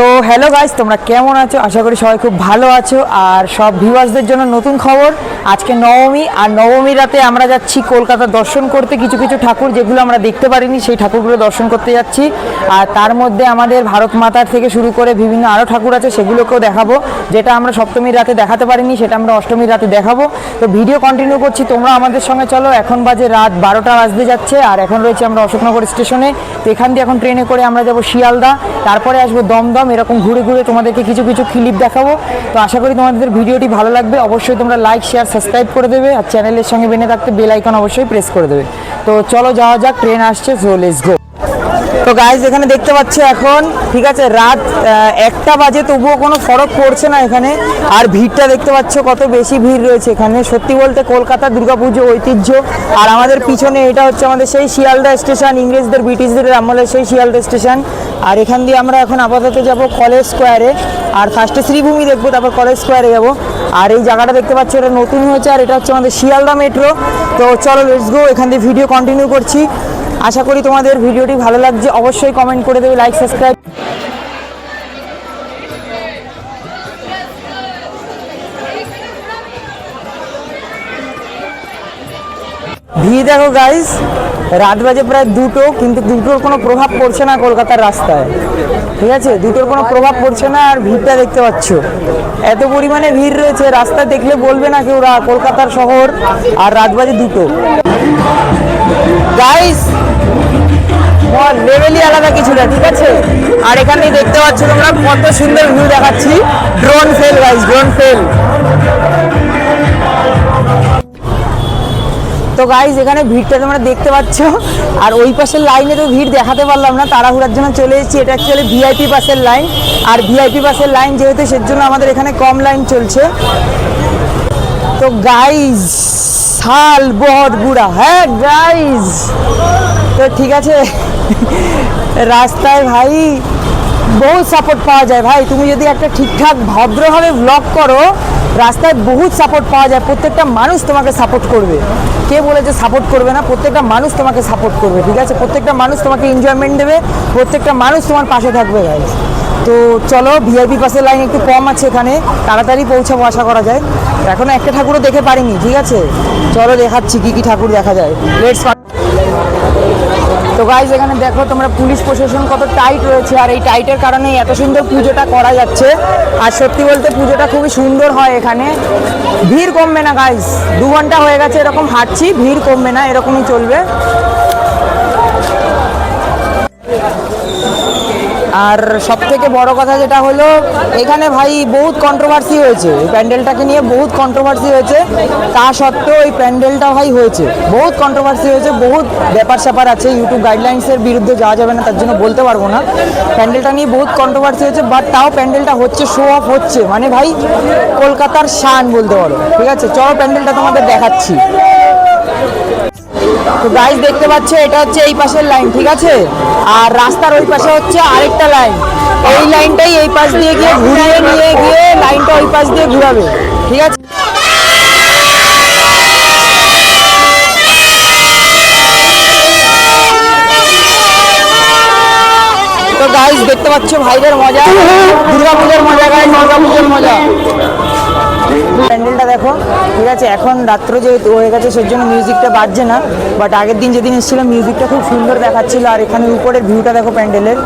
তো hello guys তোমরা কেমন আছো? আশা করি সবাই খুব ভালো আছো। আর সব ভিউয়ার্সদের জন্য নতুন খবর, আজকে নবমী। আর নবমী রাতে আমরা যাচ্ছি কলকাতা দর্শন করতে। কিছু কিছু ঠাকুর যেগুলো আমরা দেখতে পারিনি, সেই ঠাকুরগুলো দর্শন করতে যাচ্ছি। আর তার মধ্যে আমাদের ভারত মাতার থেকে শুরু করে বিভিন্ন আরও ঠাকুর আছে, সেগুলোকেও দেখাবো। যেটা আমরা সপ্তমীর রাতে দেখাতে পারিনি, সেটা আমরা অষ্টমীর রাতে দেখাবো। তো ভিডিও কন্টিনিউ করছি, তোমরা আমাদের সঙ্গে চলো। এখন বাজে রাত বারোটা বাজতে যাচ্ছে, আর এখন রয়েছে আমরা অশোকনগর স্টেশনে। তো এখান দিয়ে এখন ট্রেনে করে আমরা যাব শিয়ালদা। তারপরে আসব দমদম এরকম ঘুরে ঘুরে তোমাদেরকে কিছু কিছু ক্লিপ দেখাবো। তো আশা করি তোমাদের ভিডিওটি ভালো লাগবে। অবশ্যই তোমরা লাইক শেয়ার সাবস্ক্রাইব করে দেবে আর চ্যানেলের সঙ্গে বেনে থাকতে বেল আইকন অবশ্যই প্রেস করে দেবে। তো চলো যাওয়া যাক ট্রেন আসছে সো লেটস গো তো গাইজ এখানে দেখতে পাচ্ছ এখন, ঠিক আছে, রাত একটা বাজে, তবুও কোনো ফরক পড়ছে না এখানে। আর ভিড়টা দেখতে পাচ্ছ কত বেশি ভিড় রয়েছে এখানে। সত্যি বলতে কলকাতা দুর্গাপুজো ঐতিহ্য। আর আমাদের পিছনে এটা হচ্ছে আমাদের সেই শিয়ালদা স্টেশন, ইংরেজদের, ব্রিটিশদের আমলের সেই শিয়ালদা স্টেশন। আর এখান দিয়ে আমরা এখন আপাতত যাব কলেজ স্কোয়ারে। আর ফার্স্টে শ্রীভূমি দেখব, তারপর কলেজ স্কোয়ারে যাব। আর এই জায়গাটা দেখতে পাচ্ছ এটা নতুন হয়েছে, আর এটা হচ্ছে আমাদের শিয়ালদা মেট্রো। তো চলো লেটস গো এখান দিয়ে ভিডিও কন্টিনিউ করছি। আশা করি তোমাদের ভিডিওটি ভালো লাগছে। অবশ্যই কমেন্ট করে দেবে লাইক সাবস্ক্রাইব ভিড় দেখো গাইস রাত বাজে প্রায় দুটো, কিন্তু দুটোর কোনো প্রভাব পড়ছে না কলকাতার রাস্তায়। ঠিক আছে? দুটোর কোনো প্রভাব পড়ছে না, আর ভিড়টা দেখতে পাচ্ছ। এত পরিমাণে ভিড় রয়েছে, রাস্তা দেখলে বলবে না কেউ কলকাতার শহর, আর রাত বাজে দুটো। গাইস লেভেলই আলাদা কিছুটা ঠিক আছে? আর এখানে দেখতে পাচ্ছ তোমরা কত সুন্দর ভিউ দেখাচ্ছি। Drone fail guys drone fail তো গাইজ এখানে ভিড়টা তোমরা দেখতে পাচ্ছ। আর ওই পাশের লাইনে তো ভিড় দেখাতে পারলাম না, তাড়াহুড়ার জন্য চলে এসেছি। এটা অ্যাকচুয়ালি ভিআইপি পাসের লাইন আর ভিআইপি পাসের লাইন যেহেতু, সেজন্য আমাদের এখানে কম লাইন চলছে। তো গাইজ সাল বহুত বুড়া। হ্যাঁ গাইজ তো ঠিক আছে। রাস্তায় ভাই বহুত সাপোর্ট পাওয়া যায়। ভাই, তুমি যদি একটা ঠিকঠাক ভদ্রভাবে ব্লগ করো, রাস্তায় বহুত সাপোর্ট পাওয়া যায়। প্রত্যেকটা মানুষ তোমাকে সাপোর্ট করবে। কে বলেছে সাপোর্ট করবে না? প্রত্যেকটা মানুষ তোমাকে সাপোর্ট করবে, ঠিক আছে? প্রত্যেকটা মানুষ তোমাকে এনজয়মেন্ট দেবে। প্রত্যেকটা মানুষ তোমার পাশে থাকবে গাইজ তো চলো ভিআইপি পাসের লাইন একটু কম আছে এখানে। তাড়াতাড়ি পৌঁছাবো, আশা করা যায়। এখনও একটা ঠাকুরও দেখে পারিনি, ঠিক আছে? চলো দেখাচ্ছি কি কি ঠাকুর দেখা যায়। লেটস তো গাইজ এখানে দেখো তোমরা পুলিশ প্রশাসন কত টাইট রয়েছে, আর এই টাইটের কারণে এত সুন্দর পুজোটা করা যাচ্ছে। আর সত্যি বলতে পুজোটা খুবই সুন্দর হয় এখানে। ভিড় কমবে না গাইজ দু ঘণ্টা হয়ে গেছে এরকম হাঁটছি, ভিড় কমবে না, এরকমই চলবে। আর সব থেকে বড় কথা যেটা হলো, এখানে ভাই বহুত কন্ট্রোভার্সি হয়েছে। এই প্যান্ডেলটাকে নিয়ে বহুত কন্ট্রোভার্সি হয়েছে। তা সত্ত্বেও এই প্যান্ডেলটা ভাই হয়েছে। বহুত কন্ট্রোভার্সি হয়েছে, বহুত ব্যাপার স্যাপার আছে। ইউটিউব গাইডলাইন্সের বিরুদ্ধে যাওয়া যাবে না, তার জন্য বলতে পারব না। প্যান্ডেলটা নিয়ে বহুত কন্ট্রোভার্সি হয়েছে বাট তাও প্যান্ডেলটা হচ্ছে শো অফ হচ্ছে। মানে ভাই, কলকাতার শান বলতে পারো। ঠিক আছে? চলো প্যান্ডেলটা তোমাদের দেখাচ্ছি। তো গাইস দেখতে পাচ্ছ, এটা হচ্ছে এই পাশের লাইন ঠিক আছে? আর রাস্তার ওই পাশে হচ্ছে আরেকটা লাইন এই লাইনটাই এই পাশ দিয়ে গিয়ে ঘুরিয়ে নিয়ে গিয়ে লাইনটা ওই পাশ দিয়ে ঘুরাবে, ঠিক আছে? তো দেখতে পাচ্ছ, ভাইদের মজা। দুর্গাপুজোর মজা গাইস দুর্গাপুজোর মজা। প্যান্ডেলটা দেখো। ঠিক আছে, এখন রাত্র যেহেতু হয়ে গেছে সেই জন্য মিউজিকটা বাজছে না। বাট আগের দিন যেদিন এসেছিলাম মিউজিকটা খুব সুন্দর দেখাচ্ছিল। আর এখানে উপরের ভিউটা দেখো প্যান্ডেলের।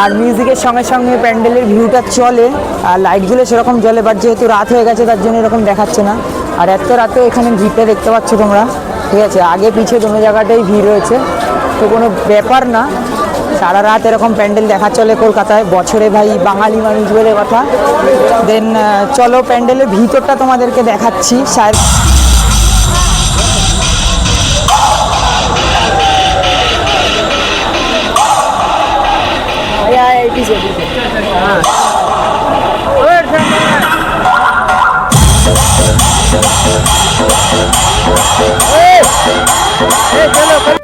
আর মিউজিকের সঙ্গে সঙ্গে প্যান্ডেলের ভিউটা চলে। আর লাইটগুলো সেরকম জ্বলে বাট যেহেতু রাত হয়ে গেছে, তার জন্য এরকম দেখাচ্ছে না। আর এত রাতে এখানে ভিড়টা দেখতে পাচ্ছ তোমরা। ঠিক আছে, আগে পিছিয়ে দোনো জায়গাটাই ভিড় রয়েছে। তো কোনো ব্যাপার না। সারা রাত এরকম প্যান্ডেল দেখা চলে কলকাতায়। বছরে ভাই বাঙালি মানুষ বলে কথা। দেন চলো প্যান্ডেলের ভিতরটা তোমাদেরকে দেখাচ্ছি। ভিড় দেখো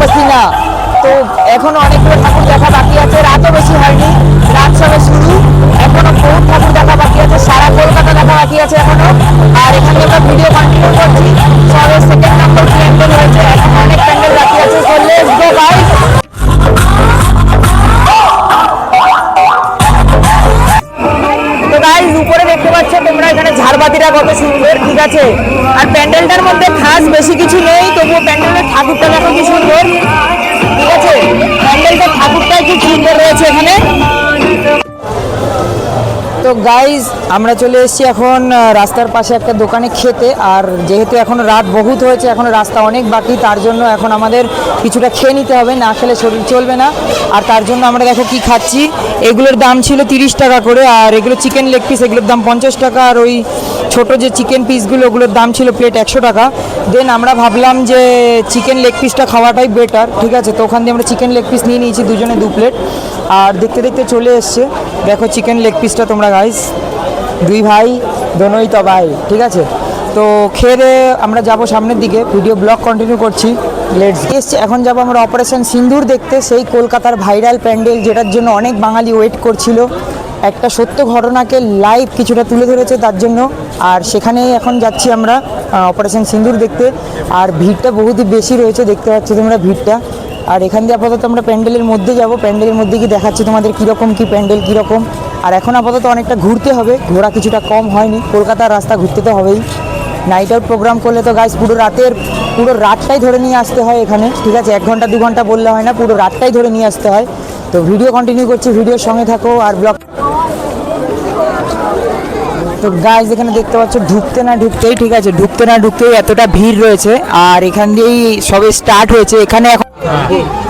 পসিনা তো এখনও অনেকগুলো ঠাকুর দেখা বাকি আছে। রাতও বেশি হয়নি। রাত সবে শুরু। এখনও বহুত ঠাকুর দেখা বাকি আছে। এখনও। আর এখানে আমরা ভিডিও কন্টিনিউ করছি। সবে সেকেন্ড নাম্বার প্যান্ডেল হয়েছে। এখন অনেক প্যান্ডেল বাকি আছে। সো লেটস গো গাইস উপরে দেখতে পাচ্ছ তোমরা এখানে ঝাড়বাতিটা কত সুন্দর, ঠিক আছে? আর প্যান্ডেলটার মধ্যে খাস বেশি কিছু নেই, তবুও প্যান্ডেলের ঠাকুরটা দেখো কি সুন্দর, ঠিক আছে? প্যান্ডেলটা ঠাকুরটাই কি সুন্দর রয়েছে এখানে। তো গাইজ আমরা চলে এসেছি এখন রাস্তার পাশে একটা দোকানে খেতে। আর যেহেতু এখন রাত বহুত হয়েছে, এখন রাস্তা অনেক বাকি, তার জন্য এখন আমাদের কিছুটা খেয়ে নিতে হবে, না খেলে শরীর চলবে না। আর তার জন্য আমরা দেখো কি খাচ্ছি। এগুলোর দাম ছিল তিরিশ টাকা করে, আর এগুলো চিকেন লেগ পিস এগুলোর দাম পঞ্চাশ টাকা। আর ওই ছোটো যে চিকেন পিসগুলো ওগুলোর দাম ছিল প্লেট একশো টাকা। দেন আমরা ভাবলাম যে চিকেন লেগ পিসটা খাওয়াটাই বেটার ঠিক আছে? তো ওখান দিয়ে আমরা চিকেন লেগ পিস নিয়ে নিয়েছি দুজনে দু প্লেট আর দেখতে দেখতে চলে এসছে। দেখো চিকেন লেগ পিসটা তোমরা গাইস দুই ভাই, দোনোই তো ভাই ঠিক আছে? তো খেয়ে আমরা যাব সামনের দিকে ভিডিও ব্লগ কন্টিনিউ করছি লেটস এসছে এখন যাব আমরা অপারেশন সিন্দুর দেখতে, সেই কলকাতার ভাইরাল প্যান্ডেল যেটার জন্য অনেক বাঙালি ওয়েট করছিল। একটা সত্য ঘটনাকে লাইভ কিছুটা তুলে ধরেছে তার জন্য, আর সেখানেই এখন যাচ্ছি আমরা অপারেশন সিন্দুর দেখতে। আর ভিড়টা বহুতই বেশি রয়েছে, দেখতে পাচ্ছ তোমরা ভিড়টা। আর এখান দিয়ে আপাতত আমরা প্যান্ডেলের মধ্যে যাব। প্যান্ডেলের মধ্যে কি দেখাচ্ছি তোমাদের কীরকম, কি প্যান্ডেল, কীরকম। আর এখন আপাতত অনেকটা ঘুরতে হবে। ঘোরা কিছুটা কম হয়নি। কলকাতার রাস্তা ঘুরতে তো হবেই। নাইট আউট প্রোগ্রাম করলে তো গাইস পুরো রাতের, পুরো রাতটাই ধরে নিয়ে আসতে হয় এখানে। ঠিক আছে? এক ঘণ্টা, দু ঘণ্টা বললে হয় না। পুরো রাতটাই ধরে নিয়ে আসতে হয়। তো ভিডিও কন্টিনিউ করছি। ভিডিওর সঙ্গে থাকো আর ব্লগ তো গাইজ এখানে দেখতে পাচ্ছ ঢুকতে না ঢুকতেই ঠিক আছে ঢুকতে না ঢুকতেই এতটা ভিড় রয়েছে আর এখান দিয়েই সবে স্টার্ট হয়েছে এখানে এখন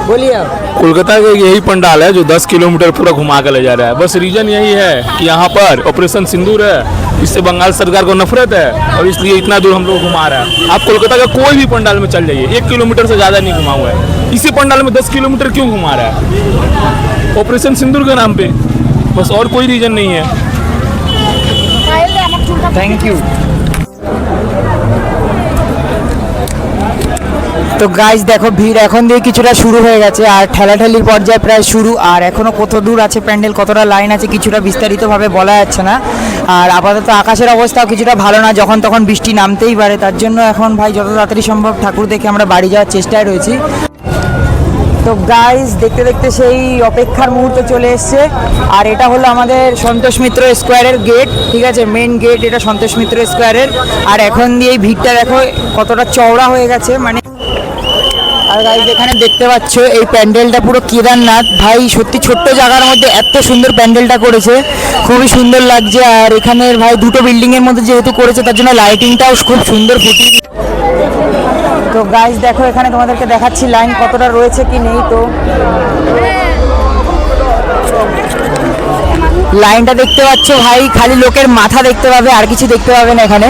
বলিয়া कोलकाता का यही पंडाल है जो 10 किलोमीटर पूरा घुमा के ले जा रहा है बस रीजन यही है कि यहाँ पर ऑपरेशन सिंदूर है इससे बंगाल सरकार को नफरत है और इसलिए इतना दूर हम लोग घुमा रहा है आप कोलकाता का कोई भी पंडाल में चल जाइए एक किलोमीटर से ज़्यादा नहीं घुमा हुआ है इसी पंडाल में 10 किलोमीटर क्यों घुमा रहा है ऑपरेशन सिंदूर के नाम पे बस और कोई रीजन नहीं है থ্যাংক ইউ তো গাইজ দেখো, ভিড় এখন দিয়ে কিছুটা শুরু হয়ে গেছে, আর ঠেলাঠেলির পর্যায়ে প্রায় শুরু, আর এখনও কত দূর আছে প্যান্ডেল, কতটা লাইন আছে কিছুটা বিস্তারিতভাবে বলা যাচ্ছে না, আর আপাতত আকাশের অবস্থাও কিছুটা ভালো না, যখন তখন বৃষ্টি নামতেই পারে, তার জন্য এখন ভাই যত তাড়াতাড়ি সম্ভব ঠাকুর দেখে আমরা বাড়ি যাওয়ার চেষ্টায় রয়েছি। তো গাইজ দেখতে দেখতে সেই অপেক্ষার মুহূর্ত চলে এসছে। আর এটা হলো আমাদের সন্তোষ মিত্র স্কোয়ারের গেট ঠিক আছে? মেন গেট এটা সন্তোষ মিত্র স্কোয়ারের। আর এখন দিয়ে এই ভিড়টা দেখো, কতটা চওড়া হয়ে গেছে মানে আর গাইজ এখানে দেখতে পাচ্ছ, এই প্যান্ডেলটা পুরো কেদারনাথ। ভাই, সত্যি ছোট্ট জায়গার মধ্যে এত সুন্দর প্যান্ডেলটা করেছে। খুবই সুন্দর লাগছে। আর এখানের ভাই দুটো বিল্ডিং এর মধ্যে যেহেতু করেছে, তার জন্য লাইটিংটাও খুব সুন্দর ফুটিয়ে তো গাইজ দেখো, এখানে তোমাদেরকে দেখাচ্ছি লাইন কতটা রয়েছে কি নেই, তো। লাইনটা দেখতে পাচ্ছ ভাই, খালি লোকের মাথা দেখতে পাবে, আর কিছু দেখতে পাবে না এখানে।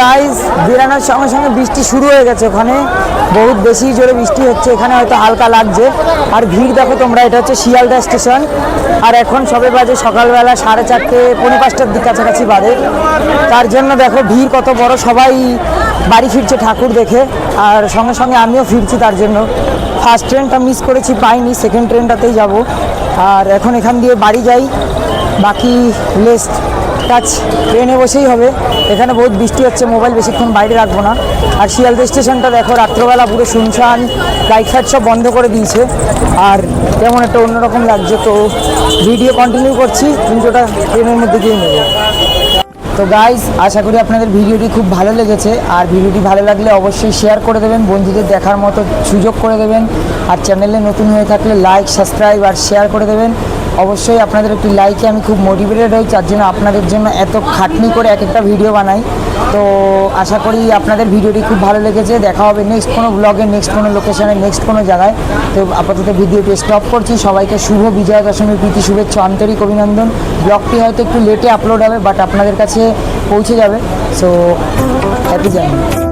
গাইস বেরানোর সঙ্গে সঙ্গে বৃষ্টি শুরু হয়ে গেছে ওখানে। বহুত বেশি জোরে বৃষ্টি হচ্ছে, এখানে হয়তো হালকা লাগছে। আর ভিড় দেখো তোমরা, এটা হচ্ছে শিয়ালদা স্টেশন। আর এখন সবে বাজে সকালবেলা সাড়ে চারটে, পৌনে পাঁচটার দিক কাছাকাছি বাজে। তার জন্য দেখো ভিড় কত বড়, সবাই বাড়ি ফিরছে ঠাকুর দেখে। আর সঙ্গে সঙ্গে আমিও ফিরছি তার জন্য। ফার্স্ট ট্রেনটা মিস করেছি, পাইনি সেকেন্ড ট্রেনটাতেই যাব। আর এখন এখান দিয়ে বাড়ি যাই। বাকি লেস্ট টাচ ট্রেনে বসেই হবে। এখানে বহুত বৃষ্টি হচ্ছে, মোবাইল বেশিক্ষণ বাইরে রাখব না। আর শিয়ালদা স্টেশনটা দেখো, রাত্রবেলা পুরো শুনশান, লাইট ফাইট সব বন্ধ করে দিয়েছে। আর কেমন একটা অন্যরকম লাগছে। তো ভিডিও কন্টিনিউ করছি পুজোটা ট্রেনের মধ্যে দিয়ে নেব। তো গাইজ আশা করি আপনাদের ভিডিওটি খুব ভালো লেগেছে। আর ভিডিওটি ভালো লাগলে অবশ্যই শেয়ার করে দেবেন, বন্ধুদের দেখার মতো সুযোগ করে দেবেন। আর চ্যানেলে নতুন হয়ে থাকলে লাইক সাবস্ক্রাইব আর শেয়ার করে দেবেন। অবশ্যই আপনাদের একটি লাইকে আমি খুব মোটিভেটেড হই তার জন্য আপনাদের জন্য এত খাটনি করে এক একটা ভিডিও বানাই। তো আশা করি আপনাদের ভিডিওটি খুব ভালো লেগেছে। দেখা হবে নেক্সট কোনো ব্লগে নেক্সট কোনো লোকেশনে নেক্সট কোনো জায়গায়। তো আপাতত ভিডিওটি স্টপ করছি। সবাইকে শুভ বিজয়া দশমীর প্রীতি, শুভেচ্ছা, আন্তরিক অভিনন্দন। ব্লগটি হয়তো একটু লেটে আপলোড হবে বাট আপনাদের কাছে পৌঁছে যাবে। So happy journey